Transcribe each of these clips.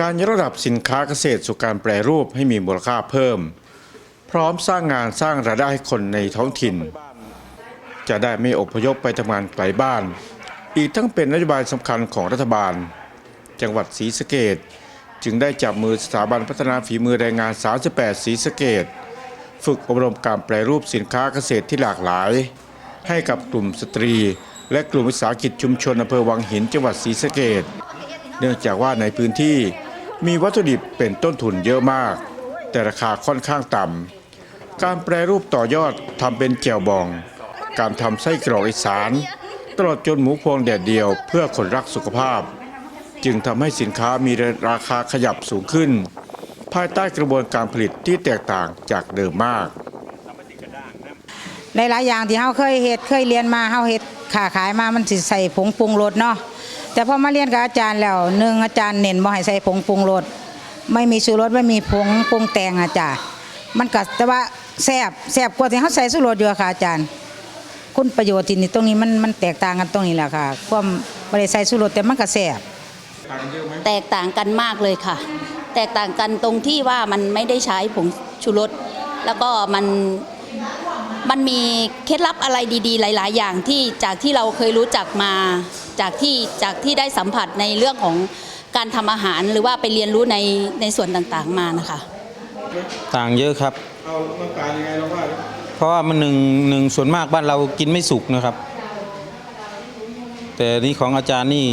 การยกระดับสินค้าเกษตรสู่การแปรรูปให้มีมูลค่าเพิ่ม พร้อมสร้างงานสร้างรายได้ให้คนในท้องถิ่น จะได้ไม่อพยพไปทำงานไกลบ้าน อีกทั้งเป็นนโยบายสำคัญของรัฐบาล จังหวัดศรีสะเกดจึงได้จับมือสถาบันพัฒนาฝีมือแรงงาน 38ศรีสะเกดฝึกอบรมการแปรรูปสินค้าเกษตรที่หลากหลาย ให้กับกลุ่มสตรี และกลุ่มวิสาหกิจชุมชนอำเภอวังหินจังหวัดศรีสะเกดเนื่องจากว่าในพื้นที่ มีวัตถุดิบเป็นต้นทุนเยอะมาก แต่ราคาค่อนข้างต่ำการแปรรูปต่อยอดทำเป็นแจ่วบอง การทำไส้กรอกอีสาน ตลอดจนหมูพวงแดดเดียวเพื่อคนรักสุขภาพ จึงทำให้สินค้ามีราคาขยับสูงขึ้น ภายใต้กระบวนการผลิตที่แตกต่างจากเดิมมากหลายๆอย่างที่เฮาเคยเฮ็ดเคยเรียนมาเฮาเฮ็ดค้าขายมามันสิใส่ผงปรุงรสเนาะ แต่พอมาเรียนกับอาจารย์แล้วหนึ่งอาจารย์เน้นบ่ให้ใส่ผงปรุงรสไม่มีชูรสไม่มีผงปรุงแต่งอาจารย์มันก็แต่ว่าแซ่บแซ่บกว่าที่เฮาใส่ชูรสอยู่ค่ะอาจารย์ คุณประโยชน์ที่นี่ตรงนี้มันมันแตกต่างกันตรงนี้แหละค่ะ ความบ่ได้ใส่ชูรสแต่มันก็แซ่บแตกต่างกันมากเลยค่ะ แตกต่างกันตรงที่ว่ามันไม่ได้ใช้ผงชูรสแล้วก็มัน มันมีเคล็ดลับอะไรดีๆ หลาย ๆ อย่างที่จากที่เราเคยรู้จักมา จากที่จากที่ได้สัมผัสในเรื่องของการทำอาหารหรือว่าไปเรียนรู้ในในส่วนต่างๆมานะคะ ต่างเยอะครับ เอาน้ำตาลยังไงเราว่าเพราะว่ามันหนึ่งหนึ่งส่วนมากบ้านเรากินไม่สุกนะครับ แต่นี่ของอาจารย์นี่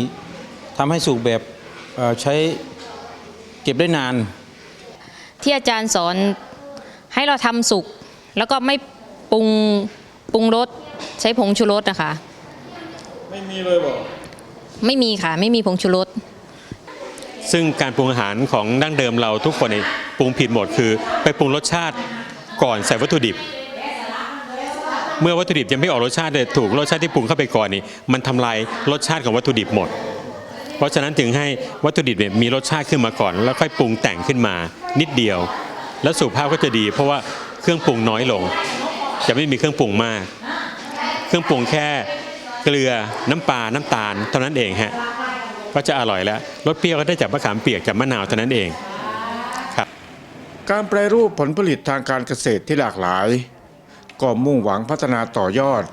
ทำให้สุกแบบเอ่อใช้เก็บได้นาน ที่อาจารย์สอนให้เราทำสุกแล้วก็ไม่ ปรุงปรุงรสใช้ผงชูรสนะคะ ไม่มีเลยบอกไม่มีค่ะ ไม่มีผงชูรสซึ่งการปรุงอาหารของดั้งเดิมเราทุกคนเนี่ยปรุงผิดหมดคือ ไปปรุงรสชาติก่อนใส่วัตถุดิบ เมื่อวัตถุดิบยังไม่ออกรสชาติเลยถูกรสชาติที่ปรุงเข้าไปก่อนนี่มันทำลายรสชาติของวัตถุดิบหมด เพราะฉะนั้นถึงให้วัตถุดิบเนี่ยมีรสชาติขึ้นมาก่อน แล้วค่อยปรุงแต่งขึ้นมานิดเดียว แล้วสุขภาพก็จะดี เพราะว่าเครื่องปรุงน้อยลง จะไม่มีเครื่องปรุงมาก เครื่องปรุงแค่เกลือน้ำปลาน้ำตาลเท่านั้นเองฮะก็จะอร่อยแล้วรสเปรี้ยวก็ได้จากมะขามเปียกจากมะนาวเท่านั้นเองครับการแปรรูปผลผลิตทางการเกษตรที่หลากหลาย ก็มุ่งหวังพัฒนาต่อยอด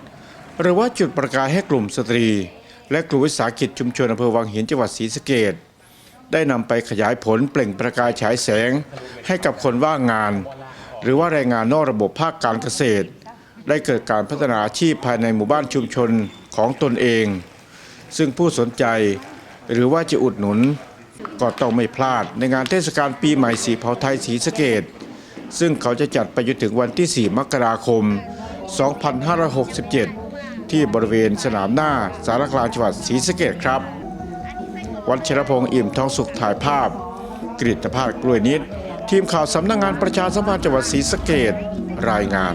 หรือว่าจุดประกายให้กลุ่มสตรี และกลุ่มวิสาหกิจชุมชนอำเภอวังหินจังหวัดศรีสะเกดได้นำไปขยายผลเปล่งประกายฉายแสง ให้กับคนว่างงาน หรือว่าแรงงานนอกระบบภาคการเกษตร ได้เกิดการพัฒนาอาชีพภายในหมู่บ้านชุมชนของตนเอง ซึ่งผู้สนใจหรือว่าจะอุดหนุนก็ต้องไม่พลาดในงานเทศกาลปีใหม่สีเผาไทยศรีสะเกดซึ่งเขาจะจัดไปจนถึงวันที่ 4 มกราคม 2567 ที่บริเวณสนามหน้าสารกลางจังหวัดศรีสะเกดครับ วัชรพงษ์อิ่มทองสุขถ่ายภาพ กริตภาพกล้วยนิด ทีมข่าวสำนักงงานประชาสัมพันธ์จังหวัดศรีสะเกดรายงาน